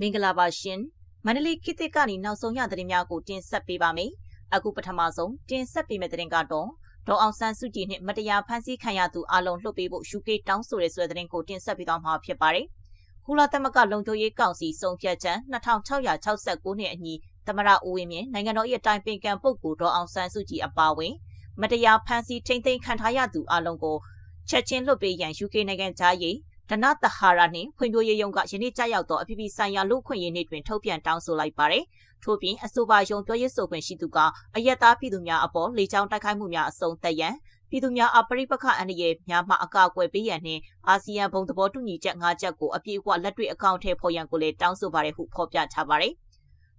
မင်္ဂလာပါရှင်မန္တလေးခေတ်သစ်ကနေနောက်ဆုံးရသတင်းများကိုတင်ဆက်ပေးပါမယ်အခုပထမဆုံးတင်ဆက်ပေးမယ့်သတင်းကတော့ဒေါ်အောင်ဆန်းစုကြည်နှင့်မတရားဖမ်းဆီးခံရသူအလုံးလွှတ်ပေးဖို့ UK တောင်းဆိုရဲဆိုတဲ့သတင်းကိုတင်ဆက်ပေးသွားမှာဖြစ်ပါတယ်ကုလသမဂ္ဂလုံခြုံရေးကောင်စီစုံဖြတ်ချက်2669နှစ်အညီသမရဦးဝင်းမြင့်နိုင်ငံတော်၏အတိုင်ပင်ခံပုဂ္ဂိုလ်ဒေါ်အောင်ဆန်းစုကြည်အပါအဝင်မတရားဖမ်းဆီးထိန်းသိမ်းခံထားရသူအလုံးကိုချက်ချင်းလွှတ်ပေးရန် UK နိုင်ငံသားရေး ဒနသဟာရနှင့်ဖွံ့ဖြိုးရေးယုံကယနေ့ကြာရောက်သောအပြည်ပြည်ဆိုင်ရာလူ့ခွင့်ရေးနေ့တွင်ထုတ်ပြန်တောင်းဆိုလိုက်ပါတယ်။ထို့ပြင်အဆိုပါယုံပြောရေးဆိုခွင့်ရှိသူကအယက်သားပြည်သူများအပေါ်လေကြောင်းတိုက်ခိုက်မှုများအဆုံးသက်ရန်ပြည်သူများအပရိပခအန္တရာယ်များမှအကာအကွယ်ပေးရန်နှင့်အာဆီယံဘုံသဘောတူညီချက်၅ချက်ကိုအပြည့်အဝလက်တွေ့အကောင့်ထဲပေါ်ရန်ကိုလည်းတောင်းဆိုပါတယ်ဟုဖော်ပြထားပါတယ်။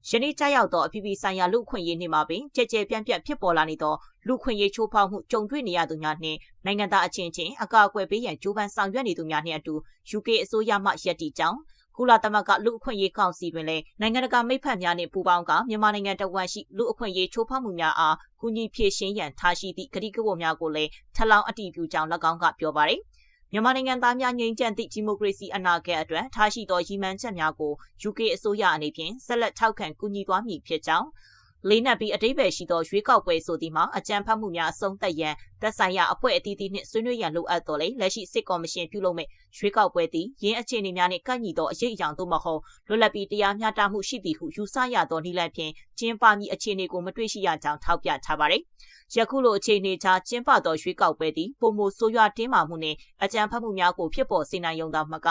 ယနေ့ကြာရောက်သောအပြည်ပြည်ဆိုင်ရာလူ့အခွင့်အရေးနေ့မှာပင်ကြဲကြဲပြန့်ပြန့်ဖြစ်ပေါ်လာနေသောလူ့ခွင့်ရေးချိုးဖောက်မှုကြုံတွေ့နေရသူများနှင့်နိုင်ငံသားအချင်းချင်းအကာအကွယ်ပေးရန်ကြိုးပမ်းဆောင်ရွက်နေသူများနှင့်အတူ UK အစိုးရမှရည်တည်ကြောင်းကုလသမဂ္ဂလူ့အခွင့်အရေးကောင်စီတွင်လည်းနိုင်ငံတကာမိတ်ဖက်များနှင့်ပူးပေါင်းကမြန်မာနိုင်ငံတဝန်ရှိလူ့အခွင့်အရေးချိုးဖောက်မှုများအားကူညီဖြေရှင်းရန်ထားရှိသည့်ကတိကဝတ်များကိုလည်းထပ်လောင်းအတည်ပြုကြောင်း၎င်းကပြောပါရယ် မြန်မာနိုင်ငံသားများငြိမ်းချမ်းသည့်ဒီမိုကရေစီအနာဂတ်အတွက်ထားရှိသောရည်မှန်းချက်များကို UK အစိုးရအနေဖြင့်ဆက်လက်ထောက်ခံကူညီသွားမည်ဖြစ်ကြောင်း လေးနက်ပြီးအတိပယ်ရှိသောရွေးကောက်ပွဲဆိုသည်မှာအကြံဖတ်မှုများအဆုံးသတ်ရန်သက်ဆိုင်ရာအဖွဲ့အသီးသီးနှင့်ဆွေးနွေးရန်လိုအပ်တော်လေလက်ရှိစစ်ကော်မရှင်ပြုလုပ်မဲ့ရွေးကောက်ပွဲသည်ရင်းအခြေအနေများနှင့်ကန့်ညီသောအရေးအယောင်သို့မဟုတ်လွတ်လပ်ပြီးတရားမျှတမှုရှိသည်ဟုယူဆရသောနည်းလမ်းဖြင့်ကျင်းပမည့်အခြေအနေကိုမတွေ့ရှိရကြောင်းထောက်ပြထားပါသည်ယခုလိုအခြေအနေချကျင်းပသောရွေးကောက်ပွဲသည်ပုံမဆိုးရွားတင်းမာမှုနှင့်အကြမ်းဖက်မှုများကိုဖြစ်ပေါ်စေနိုင်ုံသာမက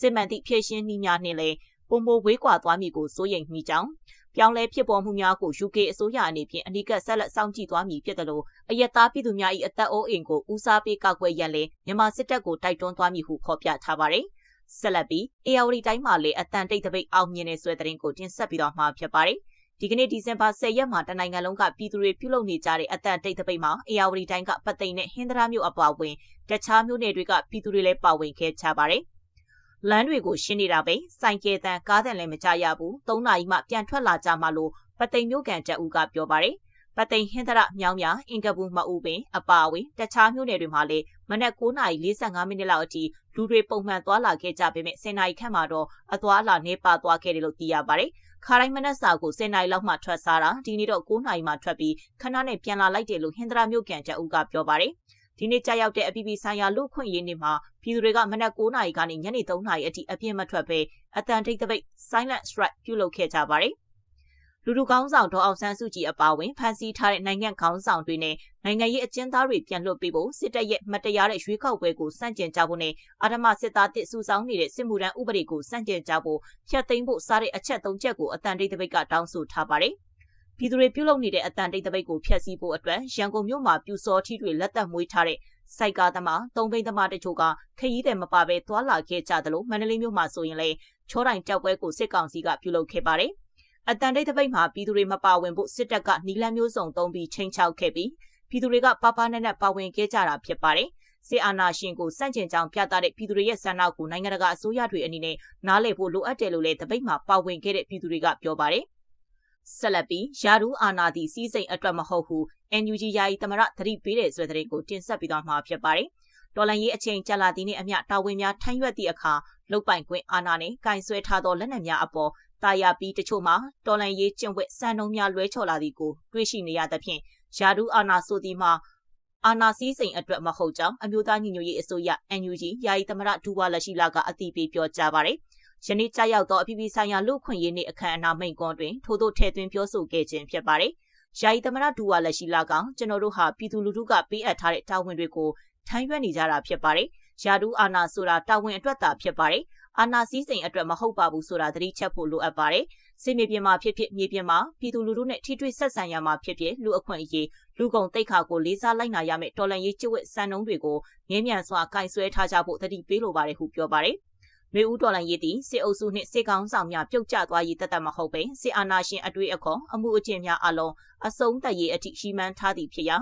စစ်မှန်သည့်ဖြည့်ရှင်းနည်းများနှင့်လည်းပုံမဝေးကွာသွားမည်ကိုစိုးရိမ်မိကြောင်း ပြောင်းလဲဖြစ်ပေါ်မှုများကို UK အစိုးရအနေဖြင့်အနိကဆက်လက်စောင့်ကြည့်သွားမည်ဖြစ်တယ်လို့အယက်သားပြည်သူများ၏အသက်အိုးအိမ်ကိုဦးစားပေးကောက်ွယ်ရန်လည်းမြန်မာစစ်တပ်ကိုတိုက်တွန်းသွားမည်ဟုဖော်ပြထားပါတယ်။ဆက်လက်ပြီး AR တိုင်းမှာလည်းအတန်တိတ်တပိတ်အောင်မြင်နေဆွဲတဲ့တင်ကိုတင်ဆက်ပြီးတော့မှာဖြစ်ပါတယ်။ဒီကနေ့ဒီဇင်ဘာ10ရက်မှာတနိုင်ငံလုံးကပြည်သူတွေပြုလုပ်နေကြတဲ့အတန်တိတ်တပိတ်မှာအေယာဝတီတိုင်းကပတ်သိမ်းနဲ့ဟင်္ဒရာမြို့အပွားဝင်တခြားမြို့နယ်တွေကပြည်သူတွေလည်းပါဝင်ခဲ့ကြပါတယ်။ လမ်းတွေကိုရှင်းနေတာပဲစိုင်ကယ်တန်ကားတန်လည်းမကြရဘူး။၃နာရီမှပြန်ထွက်လာကြမှလို့ပတ်သိမ်းမြို့ကန်တက်ဦးကပြောပါတယ်။ပတ်သိမ်းဟင်္ဒရမြောင်းမြအင်ကဘူးမအူပင်အပါအဝင်တခြားမြို့နယ်တွေမှာလည်းမနက်9:45မိနစ်လောက်အထိလူတွေပုံမှန်သွားလာခဲ့ကြပေမဲ့10နာရီခန့်မှာတော့အသွားအလာနှေးပါသွားခဲ့တယ်လို့သိရပါတယ်။ခါတိုင်းမနက်စာကို10နာရီလောက်မှထွက်စားတာဒီနေ့တော့9နာရီမှထွက်ပြီးခဏနဲ့ပြန်လာလိုက်တယ်လို့ဟင်္ဒရာမြို့ကန်ကျအုပ်ကပြောပါတယ် ဒီနေ့ကြာရောက်တဲ့အပြည်ပြည်ဆိုင်ရာလူ့ခွင့်ရေးနေ့မှာပြည်သူတွေကမနက်9နာရီကနေညနေ3နာရီအထိအပြည့်မထွက်ဘဲအတန်ထိတ်တပိတ် silent strike ပြုလုပ်ခဲ့ကြပါတယ်လူလူကောင်းဆောင်ဒေါ်အောင်ဆန်းစုကြည်အပါအဝင်ဖမ်းဆီးထားတဲ့နိုင်ငံခေါင်းဆောင်တွေနဲ့နိုင်ငံရေးအကျဉ်းသားတွေပြန်လွှတ်ပေးဖို့စစ်တပ်ရဲ့မတရားတဲ့ရွေးကောက်ပွဲကိုစန့်ကျင်ကြဖို့နဲ့အာဓမစစ်သားတစ်စုဆောင်နေတဲ့စစ်မှုထမ်းဥပဒေကိုစန့်ကျင်ကြဖို့ဖျက်သိမ်းဖို့စားတဲ့အချက်၃ချက်ကိုအတန်တိတ်တပိတ်ကတောင်းဆိုထားပါတယ်။ ပြည်သူတွေပြုလုပ်နေတဲ့အတန်တိတ်တပိတ်ကိုဖျက်ဆီးဖို့အတွက်ရန်ကုန်မြို့မှာပြူစောထီတွေလက်သက်မွေးထားတဲ့စိုက်ကားသမားသုံးဘိန်းသမားတချို့ကခရီးသည်မပါဘဲသွာလာခဲ့ကြတယ်လို့မန္တလေးမြို့မှာဆိုရင်လေချောတိုင်ကြောက်ပွဲကိုစစ်ကောင်စီကပြုလုပ်ခဲ့ပါတယ်။အတန်တိတ်တပိတ်မှာပြည်သူတွေမပါဝင်ဖို့စစ်တပ်ကနီလန်းမျိုးစုံသုံးပြီးချိန်ချောက်ခဲ့ပြီးပြည်သူတွေကပါပါနဲ့နဲ့ပါဝင်ခဲ့ကြတာဖြစ်ပါတယ်။စစ်အာဏာရှင်ကိုစန့်ကျင်ကြောင်းပြသတဲ့ပြည်သူတွေရဲ့ဆန္ဒကိုနိုင်ငံတကာအစိုးရတွေအနေနဲ့နားလည်ဖို့လိုအပ်တယ်လို့လည်းတပိတ်မှာပါဝင်ခဲ့တဲ့ပြည်သူတွေကပြောပါတယ်။ ဆက်လက်ပြီးယာရူအာနာတီစီးစိမ်အတွက်မဟုတ်ဟု NUG ယာယီသမရသတိပေးတဲ့ဆွဲတဲ့ကိုတင်ဆက်ပြီးသွားမှာဖြစ်ပါတယ်။တော်လန်ရေးအချိန်ကြာလာသည့်နှင့်အမျှတာဝန်များထမ်းရွက်သည့်အခါလုတ်ပိုင်ခွင့်အာဏာနှင့်ကင်ဆွဲထားသောလက်နက်များအပေါ်တာယာပြီးတချို့မှာတော်လန်ရေးကျင့်ဝတ်စံနှုန်းများလွဲချော်လာသည်ကိုတွေ့ရှိနေရသဖြင့်ယာဒူအာနာဆိုသည်မှာအာနာစည်းစိမ်အတွက်မဟုတ်ကြောင်းအမျိုးသားညီညွတ်ရေးအစိုးရ NUG ယာယီသမရဒူဝါလက်ရှိလာကအသိပေးပြောကြားပါတယ်။ ယနေ့ကြာရောက်သောအပြည်ပြည်ဆိုင်ရာလူ့ခွင့်ရေးနေ့အခမ်းအနားမိန့်ခွန်းတွင်ထို့သို့ထည့်သွင်းပြောဆိုခဲ့ခြင်းဖြစ်ပါတယ်။ယာယီသမရဒူဝါလက်ရှိလာကကျွန်တော်တို့ဟာပြည်သူလူထုကပေးအပ်ထားတဲ့တာဝန်တွေကိုထမ်းရွက်နေကြတာဖြစ်ပါတယ်။ယာဒူအာနာဆိုတာတာဝန်အတွက်သာဖြစ်ပါတယ်။အာဏာစည်းစိမ်အတွက်မဟုတ်ပါဘူးဆိုတာသတိချက်ဖို့လိုအပ်ပါတယ်။စစ်မြေပြင်မှာဖြစ်ဖြစ်မြေပြင်မှာပြည်သူလူထုနဲ့ထိတွေ့ဆက်ဆံရမှာဖြစ်ဖြစ်လူအခွင့်အရေးလူကုန်တိတ်ခါကိုလေးစားလိုက်နာရမယ့်တော်လှန်ရေးကျင့်ဝတ်စံနှုန်းတွေကိုငင်းမြန်စွာကင်ဆွဲထားကြဖို့သတိပေးလိုပါတယ်ဟုပြောပါတယ်။ မေဦးတော်လန်ရေးသည်စစ်အုပ်စုနှင့်စစ်ကောင်ဆောင်များပြုတ်ကျသွားရေးတသက်မဟုတ်ပေစစ်အာဏာရှင်အတွေ့အခေါ်အမှုအကျင့်များအလုံးအဆုံးသက်ရေးအထိရှိမှန်းထားသည်ဖြစ်ရာ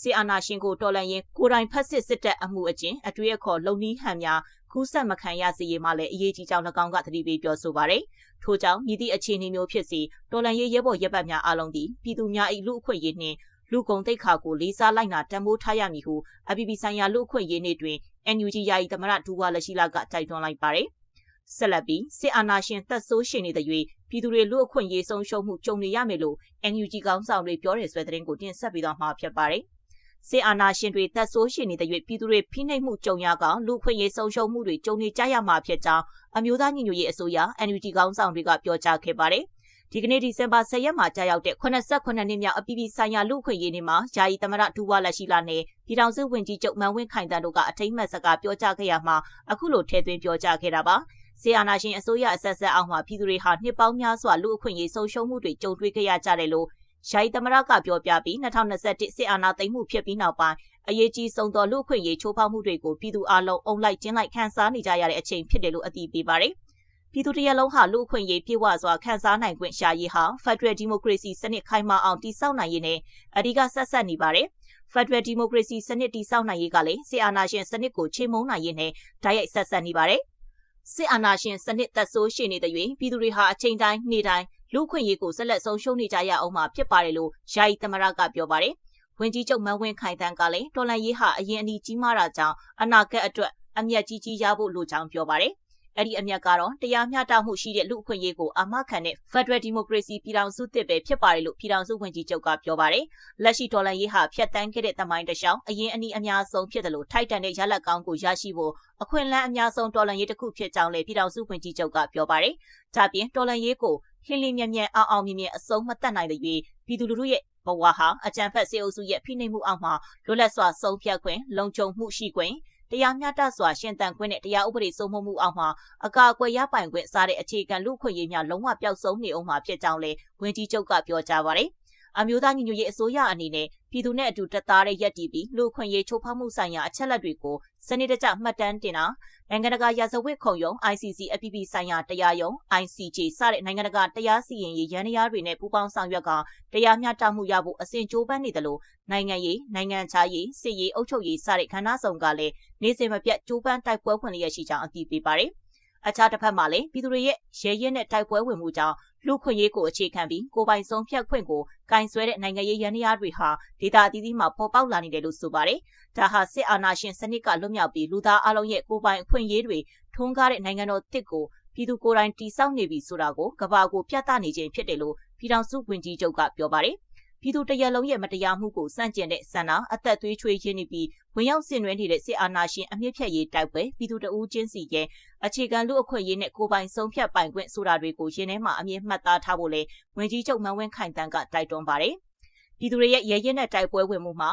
စစ်အာဏာရှင်ကိုတော်လှန်ရေးကိုယ်တိုင်ဖက်စစ်စစ်တပ်အမှုအကျင့်အတွေ့အခေါ်လုံနီးဟန်များကူးဆက်မခံရစေရေးမှလည်းအရေးကြီးကြောင်း၎င်းကသတိပေးပြောဆိုပါရယ်။ထို့ကြောင့်မြည်သည့်အခြေအနေမျိုးဖြစ်စီတော်လန်ရေးရဲဘော်ရဲဘက်များအားလုံးသည်ပြည်သူများ၏လူအခွင့်အရေးနှင့် လူကုန်တိတ်ခါကိုလေးစားလိုက်နာတံမိုးထားရမည်ဟုအပြည်ပြည်ဆိုင်ရာလူ့အခွင့်အရေးနေ့တွင် NUG ယာယီသမရဒူဝါလက်ရှိလာကတိုက်တွန်းလိုက်ပါတယ်။ဆက်လက်ပြီးစစ်အာဏာရှင်တပ်ဆိုးရှင်နေတဲ့၍ပြည်သူတွေလူ့အခွင့်အရေးဆုံးရှုံးမှုကြုံနေရမယ်လို့ NUG ကောင်းဆောင်တွေပြောတဲ့ဆွဲတဲ့ရင်ကိုတင်ဆက်ပြီးတော့မှာဖြစ်ပါတယ်။စစ်အာဏာရှင်တွေတပ်ဆိုးရှင်နေတဲ့၍ပြည်သူတွေဖိနှိပ်မှုကြုံရကလူခွင့်ရေးဆုံးရှုံးမှုတွေကြုံနေကြရမှာဖြစ်ကြောင်းအမျိုးသားညီညွတ်ရေးအစိုးရ NUG ကောင်းဆောင်တွေကပြောကြားခဲ့ပါတယ်။ ဒီကနေ့ဒီဇင်ဘာ10ရက်မှာကြာရောက်တဲ့89နှစ်မြောက်အပြည်ပြည်ဆိုင်ရာလူ့အခွင့်အရေးနေ့မှာယာယီသမရဒူဝါလက်ရှိလာနဲ့ပြည်ထောင်စုဝန်ကြီးချုပ်မန်ဝင်းခိုင်တန်းတို့ကအထိမ့်မှတ်စကားပြောကြားခဲ့ရမှာအခုလိုထည့်သွင်းပြောကြားခဲ့တာပါဆီအာနာရှင်အစိုးရအဆက်ဆက်အောင်မှာပြည်သူတွေဟာနှစ်ပေါင်းများစွာလူအခွင့်အရေးဆုံးရှုံးမှုတွေကြုံတွေ့ခဲ့ရကြတယ်လို့ယာယီသမရကပြောပြပြီး2021စစ်အာဏာသိမ်းမှုဖြစ်ပြီးနောက်ပိုင်းအရေးကြီးဆုံးသောလူအခွင့်အရေးချိုးဖောက်မှုတွေကိုပြည်သူအလုံးအုံလိုက်ကျင်းလိုက်ခံစားနေကြရတဲ့အချိန်ဖြစ်တယ်လို့အတည်ပြုပါတယ်။ ပြည်သူတရလုံးဟာလူအခွင့်အရေးပြည့်ဝစွာခံစားနိုင်ခွင့်ရှာရေးဟာ Federal Democracy စနစ်ခိုင်မာအောင်တည်ဆောက်နိုင်ရေးနဲ့အဓိကဆက်ဆက်နေပါတယ်။ Federal Democracy စနစ်တည်ဆောက်နိုင်ရေးကလည်းစစ်အာဏာရှင်စနစ်ကိုချေမှုန်းနိုင်ရေးနဲ့ဓာတ်ရိုက်ဆက်ဆက်နေပါတယ်။စစ်အာဏာရှင်စနစ်သက်ဆိုးရှိနေတဲ့၍ပြည်သူတွေဟာအချိန်တိုင်းနေ့တိုင်းလူခွင့်ရေးကိုဆက်လက်ဆုံးရှုံးနေကြရအောင်မှာဖြစ်ပါတယ်လို့ယာယီသမရကပြောပါတယ်။ဝင်ကြီးချုပ်မန်ဝင်းခိုင်တန်းကလည်းတော်လန်ရေးဟာအရင်အနီးကြီးမားတာကြောင့်အနာဂတ်အတွက်အမျက်ကြီးကြီးရဖို့လိုကြောင်းပြောပါတယ်။ အဲ့ဒီအမြတ်ကတော့တရားမျှတမှုရှိတဲ့လူ့အခွင့်အရေးကိုအာမခံတဲ့ Federal Democracy ပြည်ထောင်စုသစ်ပဲဖြစ်ပါတယ်လို့ပြည်ထောင်စုဝန်ကြီးချုပ်ကပြောပါတယ်။လက်ရှိဒေါ်လာရေးဟာဖျက်တမ်းခဲ့တဲ့တမိုင်းတစ်လျှောက်အရင်အနည်းအများဆုံးဖြစ်တယ်လို့ထိုက်တန်တဲ့ရလဒ်ကောင်းကိုရရှိဖို့အခွင့်အလမ်းအများဆုံးဒေါ်လာရေးတစ်ခုဖြစ်ကြောင်းလည်းပြည်ထောင်စုဝန်ကြီးချုပ်ကပြောပါတယ်။ဒါပြင်ဒေါ်လာရေးကိုလင်းလင်းမြဲမြဲအောင်အောင်မြင်မြင်အဆုံးမတတ်နိုင်တဲ့၍ပြည်သူလူထုရဲ့ဘဝဟာအကြံဖက်စေအုပ်စုရဲ့ဖိနှိပ်မှုအောက်မှာလွတ်လပ်စွာဆုံးဖြတ်ခွင့်လုံခြုံမှုရှိခွင့် တရားမျှတစွာရှင်သန်ခွင့်နဲ့တရားဥပဒေစိုးမိုးမှုအောက်မှာအကာအကွယ်ရပိုင်ခွင့်စားတဲ့အခြေခံလူ့ခွင့်ရေးများလုံးဝပျောက်ဆုံးနေအောင်မှာဖြစ်ကြောင်းလည်းဝန်ကြီးချုပ်ကပြောကြားပါတယ်။အမျိုးသားညီညွတ်ရေးအစိုးရအနေနဲ့ ပြည်သူနဲ့အတူတက်သားတဲ့ရက်တီပြီးလူခွင့်ရေးချိုးဖောက်မှုဆိုင်ရာအချက်လက်တွေကိုစနစ်တကျမှတ်တမ်းတင်တာနိုင်ငံတကာရာဇဝတ်ခုံရုံး ICC အပြည်ပြည်ဆိုင်ရာတရားရုံး ICJ စတဲ့နိုင်ငံတကာတရားစီရင်ရေးရန်တရားတွေနဲ့ပူးပေါင်းဆောင်ရွက်ကတရားမျှတမှုရဖို့အစဉ်ကြိုးပမ်းနေတယ်လို့နိုင်ငံရေးနိုင်ငံခြားရေးစစ်ရေးအုပ်ချုပ်ရေးစတဲ့ခန္ဓာဆောင်ကလည်းနေ့စဉ်မပြတ်ကြိုးပမ်းတိုက်ပွဲဝင်လျက်ရှိကြောင်းအသိပေးပါတယ်။အခြားတစ်ဖက်မှာလည်းပြည်သူတွေရဲ့ရဲရဲနဲ့တိုက်ပွဲဝင်မှုကြောင့် လူခွင့်ရေးကိုအခြေခံပြီးကိုပိုင်ဆုံးဖြတ်ခွင့်ကိုကင်ဆွဲတဲ့နိုင်ငံရေးရန်ရာတွေဟာဒေတာအသီးသီးမှာပေါ်ပေါက်လာနေတယ်လို့ဆိုပါတယ်။ဒါဟာစစ်အာဏာရှင်စနစ်ကလွတ်မြောက်ပြီးလူသားအလုံးရဲ့ကိုပိုင်အခွင့်အရေးတွေထွန်းကားတဲ့နိုင်ငံတော်တစ်ကိုပြည်သူကိုယ်တိုင်တည်ဆောက်နေပြီဆိုတာကိုကဘာကိုပြသနေခြင်းဖြစ်တယ်လို့ပြည်ထောင်စုဝန်ကြီးချုပ်ကပြောပါတယ်။ ပြည်သူတရက်လုံးရဲ့မတရားမှုကိုစန့်ကျင်တဲ့ဆန္ဒအသက်သွေးချွေးရင်းနေပြီးဝင်ရောက်ဆင်နွှဲနေတဲ့စစ်အာဏာရှင်အမြင့်ဖြတ်ရေးတိုက်ပွဲပြည်သူတအူးချင်းစီရဲ့အခြေခံလူအခွင့်အရေးနဲ့ကိုပိုင်ဆုံးဖြတ်ပိုင်ခွင့်ဆိုတာတွေကိုရင်းထဲမှာအမြင့်မှတ်သားထားဖို့လဲဝန်ကြီးချုပ်မန်ဝင်းခိုင်တန်းကတိုက်တွန်းပါတယ်။ပြည်သူတွေရဲ့ရဲရဲနဲ့တိုက်ပွဲဝင်မှုမှာ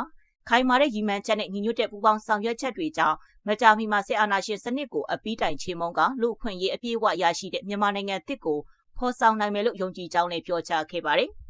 ခိုင်မာတဲ့ရည်မှန်းချက်နဲ့ညီညွတ်တဲ့ပူးပေါင်းဆောင်ရွက်ချက်တွေကြောင့်မကြာမီမှာစစ်အာဏာရှင်စနစ်ကိုအပီးတိုင်ချေမှုန်းကလူအခွင့်အရေးအပြည့်အဝရရှိတဲ့မြန်မာနိုင်ငံတစ်ကိုဖော်ဆောင်နိုင်မယ်လို့ယုံကြည်ကြောင်းလည်းပြောကြားခဲ့ပါတယ်။